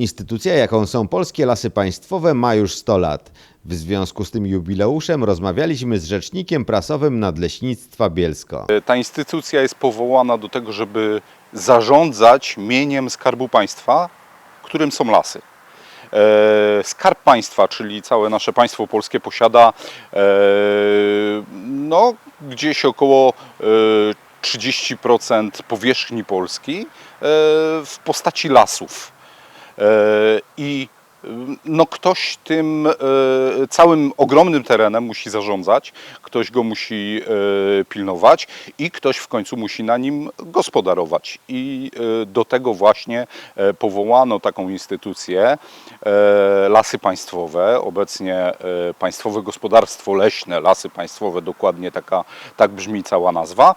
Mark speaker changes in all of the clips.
Speaker 1: Instytucja, jaką są polskie lasy państwowe, ma już 100 lat. W związku z tym jubileuszem rozmawialiśmy z rzecznikiem prasowym Nadleśnictwa Bielsko.
Speaker 2: Ta instytucja jest powołana do tego, żeby zarządzać mieniem Skarbu Państwa, którym są lasy. E, Skarb Państwa, czyli całe nasze państwo polskie posiada e, no, gdzieś około e, 30% powierzchni Polski e, w postaci lasów. E, I y, no ktoś tym e, całym ogromnym terenem musi zarządzać, ktoś go musi e, pilnować i ktoś w końcu musi na nim gospodarować. I do tego właśnie powołano taką instytucję Lasy Państwowe, obecnie Państwowe Gospodarstwo Leśne, Lasy Państwowe, dokładnie taka, tak brzmi cała nazwa.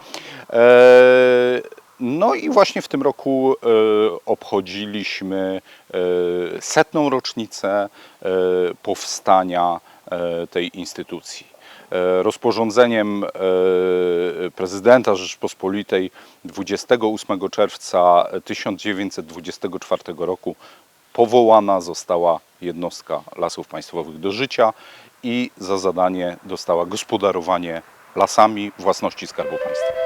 Speaker 2: No i właśnie w tym roku e, obchodziliśmy e, setną rocznicę e, powstania tej instytucji. Rozporządzeniem prezydenta Rzeczpospolitej 28 czerwca 1924 roku powołana została jednostka lasów państwowych do życia i za zadanie dostała gospodarowanie lasami własności Skarbu Państwa.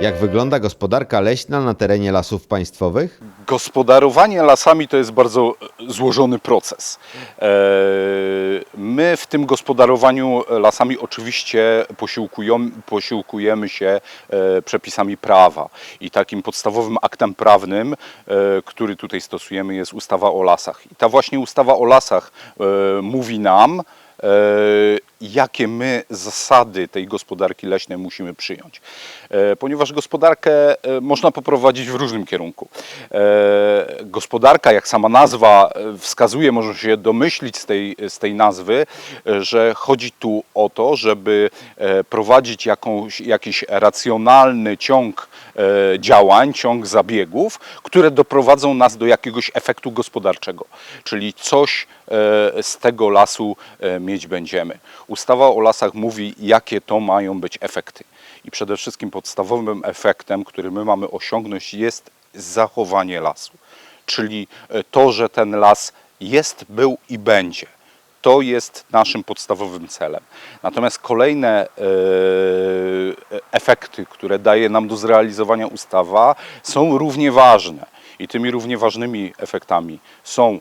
Speaker 1: Jak wygląda gospodarka leśna na terenie lasów państwowych?
Speaker 2: Gospodarowanie lasami to jest bardzo e, złożony proces. E, My w tym gospodarowaniu lasami oczywiście posiłkujemy się e, przepisami prawa i takim podstawowym aktem prawnym, który tutaj stosujemy jest ustawa o lasach. I ta właśnie ustawa o lasach mówi nam, jakie my zasady tej gospodarki leśnej musimy przyjąć. E, Ponieważ gospodarkę e, można poprowadzić w różnym kierunku. E, Gospodarka, jak sama nazwa e, wskazuje, można się domyślić z tej, z tej nazwy, e, że chodzi tu o to, żeby e, prowadzić jakąś, jakiś racjonalny ciąg e, działań, ciąg zabiegów, które doprowadzą nas do jakiegoś efektu gospodarczego, czyli coś e, z tego lasu e, mieć będziemy. Ustawa o lasach mówi, jakie to mają być efekty. I przede wszystkim podstawowym efektem, który my mamy osiągnąć, jest zachowanie lasu. Czyli e, to, że ten las jest, był i będzie. To jest naszym podstawowym celem. Natomiast kolejne e, efekty, które daje nam do zrealizowania ustawa, są równie ważne. I tymi równie ważnymi efektami są e,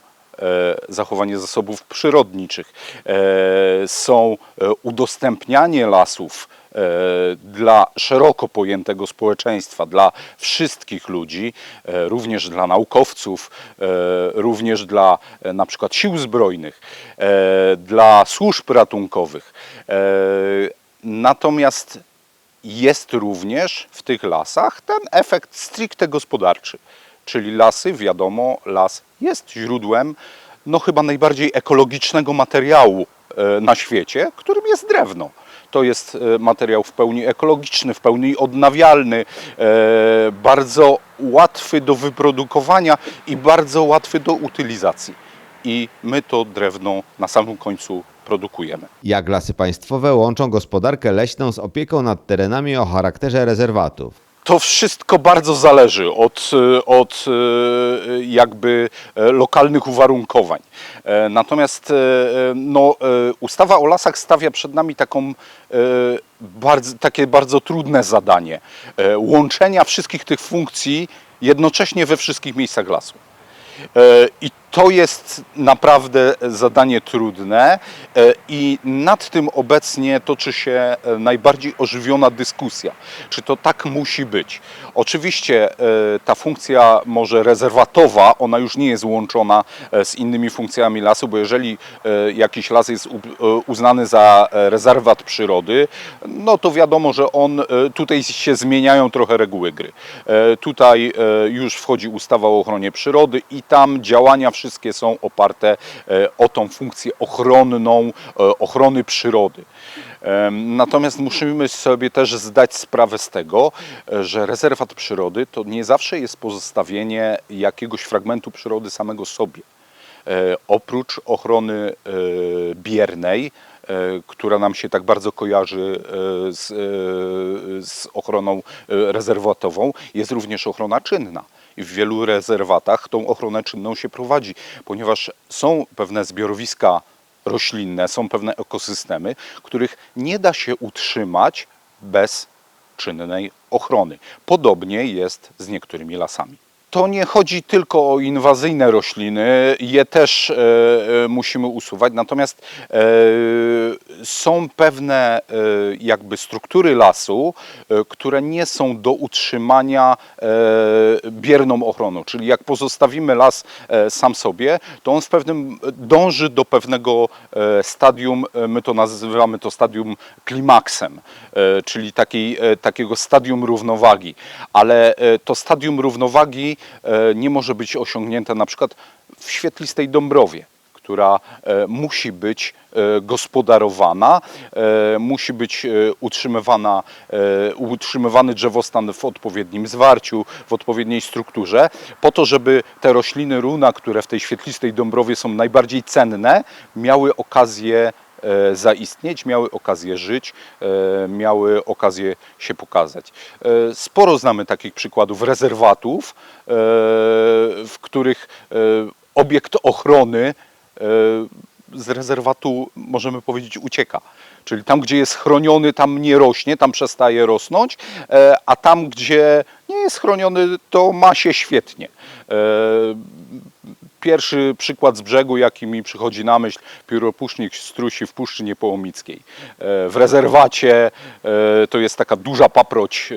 Speaker 2: zachowanie zasobów przyrodniczych, e, są e, udostępnianie lasów e, dla szeroko pojętego społeczeństwa, dla wszystkich ludzi, e, również dla naukowców, e, również dla e, na przykład sił zbrojnych, e, dla służb ratunkowych. E, Natomiast jest również w tych lasach ten efekt stricte gospodarczy. Czyli lasy, wiadomo, las jest źródłem no chyba najbardziej ekologicznego materiału e, na świecie, którym jest drewno. To jest e, materiał w pełni ekologiczny, w pełni odnawialny, e, bardzo łatwy do wyprodukowania i bardzo łatwy do utylizacji. I my to drewno na samym końcu produkujemy.
Speaker 1: Jak lasy państwowe łączą gospodarkę leśną z opieką nad terenami o charakterze rezerwatów?
Speaker 2: To wszystko bardzo zależy od, e, od e, jakby e, lokalnych uwarunkowań. Natomiast no, ustawa o lasach stawia przed nami taką, bardzo, takie bardzo trudne zadanie łączenia wszystkich tych funkcji jednocześnie we wszystkich miejscach lasu. E, I to jest naprawdę zadanie trudne e, i nad tym obecnie toczy się e, najbardziej ożywiona dyskusja. Czy to tak musi być? Oczywiście ta funkcja może rezerwatowa, ona już nie jest łączona z innymi funkcjami lasu, bo jeżeli jakiś las jest uznany za rezerwat przyrody, no to wiadomo, że on, tutaj się zmieniają trochę reguły gry. Tutaj już wchodzi ustawa o ochronie przyrody i tam działania wszystkie są oparte e, o tą funkcję ochronną, e, ochrony przyrody. Natomiast musimy sobie też zdać sprawę z tego, e, że rezerwat przyrody to nie zawsze jest pozostawienie jakiegoś fragmentu przyrody samego sobie. Oprócz ochrony biernej, która nam się tak bardzo kojarzy z, z ochroną rezerwatową, jest również ochrona czynna. W wielu rezerwatach tą ochronę czynną się prowadzi, ponieważ są pewne zbiorowiska roślinne, są pewne ekosystemy, których nie da się utrzymać bez czynnej ochrony. Podobnie jest z niektórymi lasami. To nie chodzi tylko o inwazyjne rośliny, je też e, e, musimy usuwać, natomiast e, są pewne e, jakby struktury lasu, e, które nie są do utrzymania e, bierną ochroną, czyli jak pozostawimy las sam sobie, to on w pewnym dąży do pewnego stadium, my to nazywamy to stadium klimaksem, czyli takiej, takiego stadium równowagi, ale to stadium równowagi nie może być osiągnięte na przykład w świetlistej Dąbrowie która e, musi być e, gospodarowana, e, musi być utrzymywana, utrzymywany drzewostan w odpowiednim zwarciu, w odpowiedniej strukturze, po to, żeby te rośliny runa, które w tej świetlistej Dąbrowie są najbardziej cenne, miały okazję zaistnieć, miały okazję żyć, miały okazję się pokazać. Sporo znamy takich przykładów rezerwatów, w których obiekt ochrony z rezerwatu, możemy powiedzieć, ucieka. Czyli tam, gdzie jest chroniony, tam nie rośnie, tam przestaje rosnąć, e, a tam, gdzie nie jest chroniony, to ma się świetnie. Pierwszy przykład z brzegu, jaki mi przychodzi na myśl, pióropusznik strusi w Puszczy Niepołomickiej. E, W rezerwacie e, to jest taka duża paproć, e,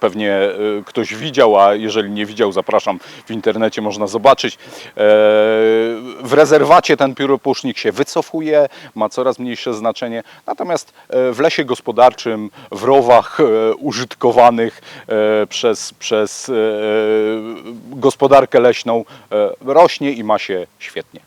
Speaker 2: pewnie ktoś widział, a jeżeli nie widział, zapraszam, w internecie można zobaczyć. W rezerwacie ten pióropusznik się wycofuje, ma coraz mniejsze znaczenie, natomiast w lesie gospodarczym, w rowach użytkowanych przez, przez gospodarkę leśną rośnie i ma się świetnie.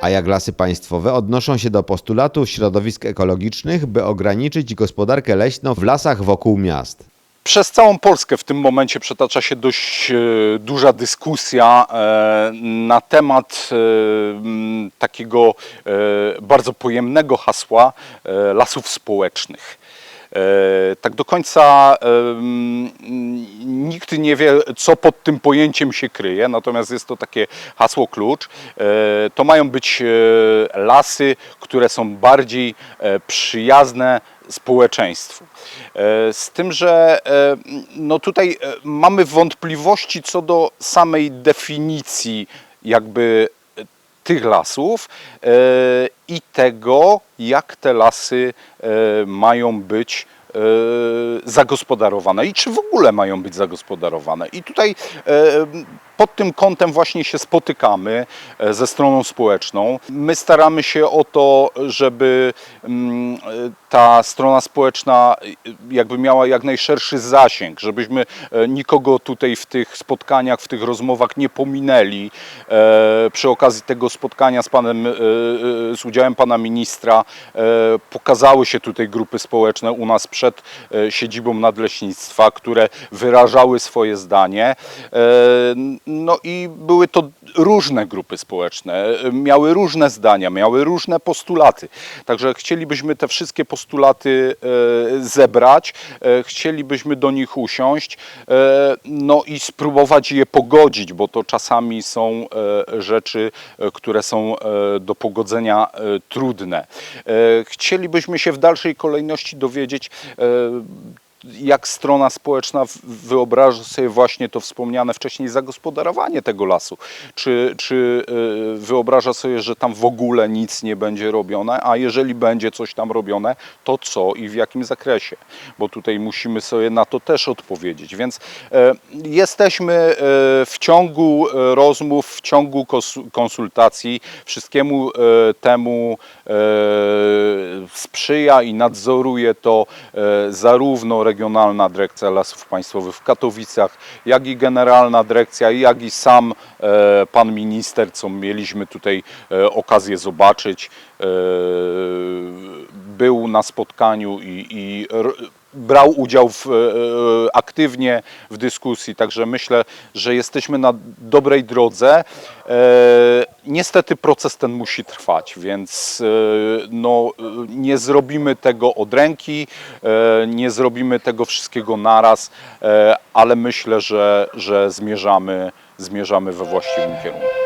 Speaker 1: A jak lasy państwowe odnoszą się do postulatu środowisk ekologicznych, by ograniczyć gospodarkę leśną w lasach wokół miast?
Speaker 2: Przez całą Polskę w tym momencie przetacza się dość e, duża dyskusja e, na temat e, takiego bardzo pojemnego hasła lasów społecznych. E, Tak do końca nikt nie wie, co pod tym pojęciem się kryje, natomiast jest to takie hasło klucz. E, To mają być e, lasy, które są bardziej przyjazne społeczeństwu. Z tym, że no tutaj mamy wątpliwości co do samej definicji jakby tych lasów e, i tego, jak te lasy e, mają być e, zagospodarowane i czy w ogóle mają być zagospodarowane. I tutaj pod tym kątem właśnie się spotykamy ze stroną społeczną. My staramy się o to, żeby mm, ta strona społeczna e, jakby miała jak najszerszy zasięg, żebyśmy e, nikogo tutaj w tych spotkaniach, w tych rozmowach nie pominęli. E, Przy okazji tego spotkania z panem, e, z udziałem pana ministra pokazały się tutaj grupy społeczne u nas przed siedzibą nadleśnictwa, które wyrażały swoje zdanie. No i były to różne grupy społeczne, miały różne zdania, miały różne postulaty. Także chcielibyśmy te wszystkie postulaty e, zebrać, e, chcielibyśmy do nich usiąść, e, no i spróbować je pogodzić, bo to czasami są rzeczy, które są do pogodzenia trudne. Chcielibyśmy się w dalszej kolejności dowiedzieć, jak strona społeczna wyobraża sobie właśnie to wspomniane wcześniej zagospodarowanie tego lasu. Czy, czy y, wyobraża sobie, że tam w ogóle nic nie będzie robione, a jeżeli będzie coś tam robione, to co i w jakim zakresie? Bo tutaj musimy sobie na to też odpowiedzieć. Więc e, jesteśmy e, w ciągu e, rozmów, w ciągu konsultacji, wszystkiemu temu sprzyja i nadzoruje to zarówno Regionalna Dyrekcja Lasów Państwowych w Katowicach, jak i Generalna Dyrekcja, jak i sam e, Pan Minister, co mieliśmy tutaj e, okazję zobaczyć, e, był na spotkaniu i, i brał udział w, e, e, aktywnie w dyskusji, także myślę, że jesteśmy na dobrej drodze. E, Niestety proces ten musi trwać, więc no, nie zrobimy tego od ręki, nie zrobimy tego wszystkiego naraz, ale myślę, że, że zmierzamy, zmierzamy we właściwym kierunku.